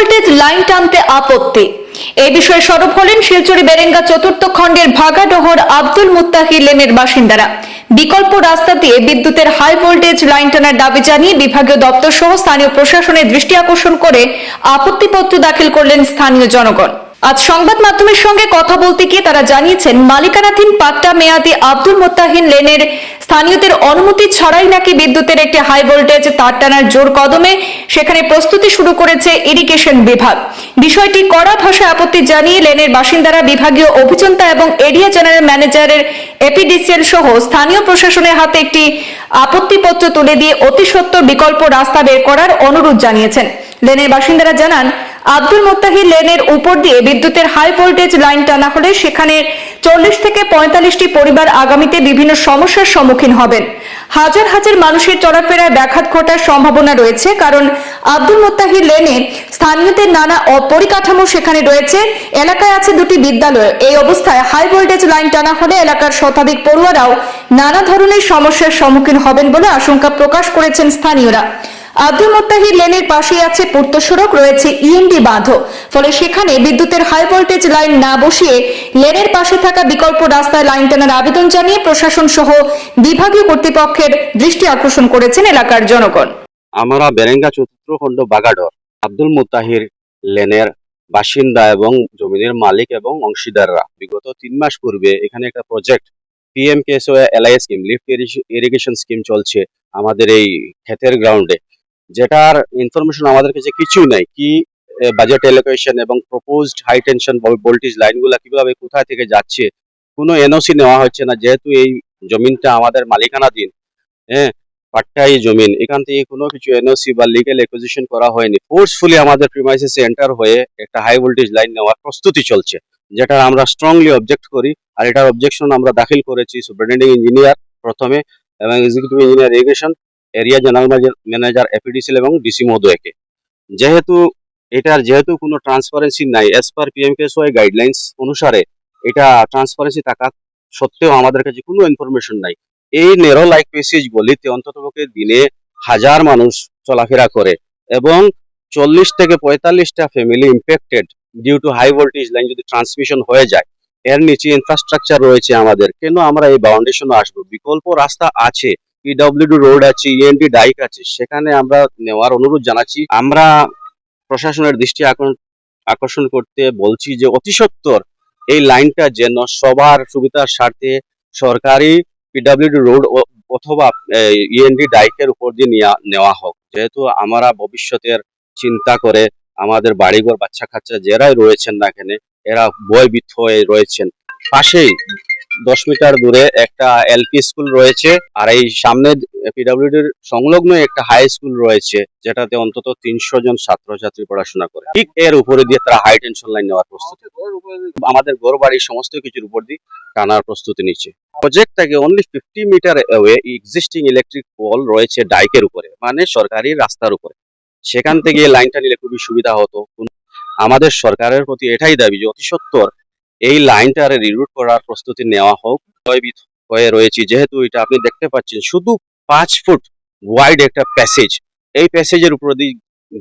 Voltage line টানতে আপত্তি। এ বিষয়ে সরব হলেন শিলচরি বেরেঙ্গা চতুর্থ খণ্ডের ভাগাডোহর আব্দুল মুত্তাহি লেনের বাসিন্দারা। বিকল্প রাস্তা দিয়ে বিদ্যুতের হাই ভোল্টেজ লাইন টানার দাবি জানিয়ে বিভাগীয় দপ্তর সহ স্থানীয় প্রশাসনের দৃষ্টি আকর্ষণ করে আপত্তিপত্র দাখিল করলেন স্থানীয় জনগণ। আজ সংবাদ মাধ্যমের সঙ্গে কথা বলতে গিয়ে তারা জানিয়েছেন, মালিকানাধীন পাট্টা মেয়াদি আব্দুল মোত্তাহিন লেনের স্থানীয়দের অনুমতি ছাড়াই নাকি বিদ্যুতের একটি হাই ভোল্টেজ তার টানার জোর কদমে সেখানে প্রস্তুতি শুরু করেছে ইরিগেশন বিভাগ। বিষয়টি কড়া ভাষায় আপত্তি জানিয়ে লেনের বাসিন্দারা বিভাগীয় অভিযন্তা এবং এরিয়া জেনারেল ম্যানেজারের এপিডিসিএল সহ স্থানীয় প্রশাসনের হাতে একটি আপত্তিপত্র তুলে দিয়ে অতি সত্বর বিকল্প রাস্তা বের করার অনুরোধ জানিয়েছেন। লেনের বাসিন্দারা জানান আব্দুল মোত্তাহির লেনের উপর দিয়ে বিদ্যুতের হাই ভোল্টেজ লাইন টানা হলে সেখানে চল্লিশ থেকে পঁয়তাল্লিশটি পরিবার আগামীতে বিভিন্ন সমস্যার সম্মুখীন হবেন। হাজার হাজার মানুষের চলাফেরায় ব্যাঘাত ঘটার সম্ভাবনা রয়েছে, কারণ আব্দুল মোত্তাহির লেনে স্থানীয়দের নানা অপরিকাঠামো সেখানে রয়েছে। এলাকায় আছে দুটি বিদ্যালয়। এই অবস্থায় হাই ভোল্টেজ লাইন টানা হলে এলাকার শতাধিক পড়ুয়ারাও নানা ধরনের সমস্যার সম্মুখীন হবেন বলে আশঙ্কা প্রকাশ করেছেন স্থানীয়রা। আব্দুল মোত্তাহির লেনের পাশে আছে পূর্ত সড়ক, রয়েছে ইএমডি বাঁধও। ফলে সেখানে বিদ্যুতের হাই ভোল্টেজ লাইন না বসিয়ে লেনের পাশে থাকা বিকল্প রাস্তায় লাইন টানার আবেদন জানিয়ে প্রশাসন সহ বিভাগীয় কর্তৃপক্ষের দৃষ্টি আকর্ষণ করেছেন এলাকার জনগণ। আমরা বেরেঙ্গা চতুর্থ খণ্ড বাগাডর আব্দুল মুতাহির লেনের বাসিন্দা এবং জমিনের মালিক এবং অংশীদাররা বিগত তিন মাস পূর্বে এখানে একটা project PM KSO LI scheme lift irrigation scheme চলছে আমাদের এই ক্ষেতের গ্রাউন্ডে যেটার ইনফরমেশন আমাদের কাছে কিছুই নাই। কি বাজেট এলোকেশন এবং প্রপোজড হাই টেনশন ভোল্টেজ লাইনগুলো কীভাবে কোথায় থেকে যাচ্ছে, কোনো এনওসি নেওয়া হচ্ছে না। যেহেতু এই জমিনটা আমাদের মালিকানাধীন হ্যাঁ পাট্টাই জমিন, এখান থেকে কোনো কিছু এনওসি বা লিগেল একুজিশন করা হয়নি। ফোর্সফুলি আমাদের প্রিমাইসেসে এন্টার হয়ে একটা হাই ভোল্টেজ লাইন নেওয়ার প্রস্তুতি চলছে, যেটা আমরা স্ট্রংলি অবজেক্ট করি। আর এটার অবজেকশন আমরা দাখিল করেছি সুপারিনটেন্ডিং ইঞ্জিনিয়ার প্রথমে এবং executive engineer irrigation area general manager APDCL এবং ডিসি মহোদয়কে। যেহেতু এটার যেহেতু কোনো ট্রান্সপারেন্সি নাই অ্যাজ পার পিএমকেএসওয়াই গাইডলাইন্স অনুসারে এটা ট্রান্সপারেন্সি থাকা সত্ত্বেও আমাদের কাছে কোনো ইনফরমেশন নাই। এই নেরো লাইক পেসেজ গলিতে অন্ততপক্ষে দিনে হাজার মানুষ চলাফেরা করে এবং চল্লিশ থেকে পঁয়তাল্লিশটা family impacted due to high voltage line যদি ট্রান্সমিশন হয়ে যায়, এর নিচে ইনফ্রাস্ট্রাকচার রয়েছে আমাদের। কেন আমরা এই বাউন্ডেশনে আসব? বিকল্প রাস্তা আছে। পিডব্লিউডি রোড আছে ইএনডি ডাইক আছে, সেখানে আমরা নেওয়ার অনুরোধ জানাচ্ছি। আমরা প্রশাসনের দৃষ্টি আকর্ষণ- করতে বলছি যে অতি সত্বর এই লাইনটা যেন সবার সুবিধার স্বার্থে সরকারি পিডব্লিউডি রোড অথবা ইএনডি ডাইকের উপর দিয়ে নেওয়া হোক। যেহেতু আমরা ভবিষ্যতের চিন্তা করে আমাদের বাড়িঘর বাচ্চা কাচ্চা যারাই রয়েছেন না এখানে এরা বয়বিত হয়ে রয়েছেন। পাশেই দশ মিটার দূরে একটা এলপি স্কুল রয়েছে আর এই সামনে পিডব্লিউডির সংলগ্ন একটা হাই স্কুল রয়েছে, যেটাতে অন্তত তিনশো জন ছাত্রছাত্রী পড়াশোনা করে। ঠিক এর উপরে দিয়ে তারা হাই টেনশন লাইন নেওয়ার প্রস্তুতি। আমাদের ঘর বাড়ির সমস্ত কিছুর উপর দিয়ে টানার প্রস্তুতি নিচ্ছে। প্রজেক্ট থেকে only fifty metre away existing electric pole রয়েছে ডাইকের উপরে মানে সরকারি রাস্তার উপরে। সেখান থেকে লাইনটা নিলে খুবই সুবিধা হতো। আমাদের সরকারের প্রতি এটাই দাবি যে অতি সত্বর এই লাইনটারে রিরুট করার প্রস্তুতি নেওয়া হোক। ভয়ভীত হয়ে রয়েছি। যেহেতু এটা আপনি দেখতে পাচ্ছেন, শুধু পাঁচ ফুট ওয়াইড একটা প্যাসেজ এই প্যাসেজের উপর দিয়ে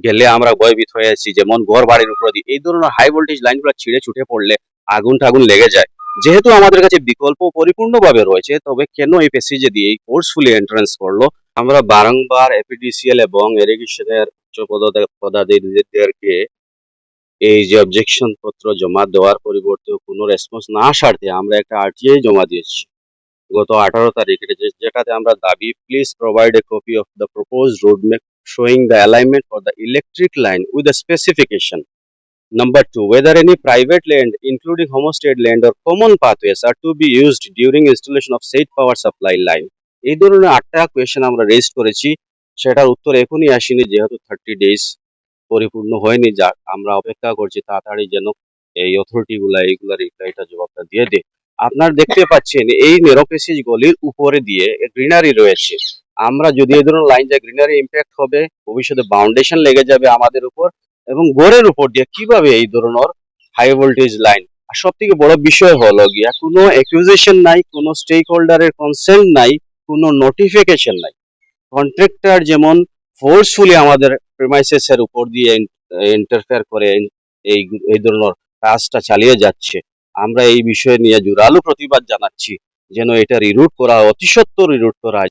গেলে আমরা ভয়ভীত হয়ে আছি। যেমন ঘর বাড়ির উপর দিয়ে। এই ধরনের হাই ভোল্টেজ লাইনগুলো ছিঁড়ে ছুটে পড়লে আগুন টাগুন লেগে যায়। যেহেতু আমাদের কাছে বিকল্প পরিপূর্ণভাবে রয়েছে, তবে কেন এই প্যাসেজে দিয়ে ফোর্সফুলি এন্ট্রান্স করল? আমরা বারংবার এপিডিসিএল এবং ইরিগেশনের উচ্চ পদে- পদাধিকারীদেরকে এই যে অবজেকশন পত্র জমা দেওয়ার পরিবর্তে কোনো রেসপন্স না আসারতে আমরা একটা আরটিআই জমা দিয়েছি। গত আঠারো তারিখ যেটাতে আমরা দাবি please provide a copy of the propose road map showing the alignment for the electric line with specification number two whether any private land including homestead land or common pathways are to be used during installation of set power supply line এই ধরনের আটটা question আমরা raise করেছি। সেটার উত্তর এখনই আসিনি, যেহেতু থার্টি ডেজ পরিপূর্ণ হয়নি, যাক, আমরা অপেক্ষা করছি তাড়াতাড়ি যেন এই অথরিটি গুলা এইগুলা রিপ্লাইটা জবাবটা দিয়ে দেয়। আপনার দেখতে পাচ্ছেন, এই নেরোপেসিজ গলির উপরে দিয়ে গ্রিনারি রয়েছে। আমরা যদি এই ধরনের লাইন যায় গ্রিনারি ইম্প্যাক্ট হবে, ভবিষ্যতে বাউন্ডেশন লেগে যাবে আমাদের উপর এবং গোড়ের উপর দিয়ে কীভাবে এই ধরনের হাই ভোল্টেজ লাইন আর সব থেকে বড় বিষয় হলো গিয়া, কোনো অ্যাকুইজিশন নাই, কোনো স্টেক হোল্ডারের কনসেন্ট নাই, কোনো নোটিফিকেশন নাই। কন্ট্রাক্টর যেমন ফোর্সফুলি আমাদের প্রিমাইসেসের উপর দিয়ে ইন্টারফেয়ার করে এই এই ধরনের কাজটা চালিয়ে যাচ্ছে আমরা এই বিষয়ে নিয়ে জোরালো প্রতিবাদ জানাচ্ছি যেন এটা রিরুট করা অতি সত্ত্বর রিরুট করা।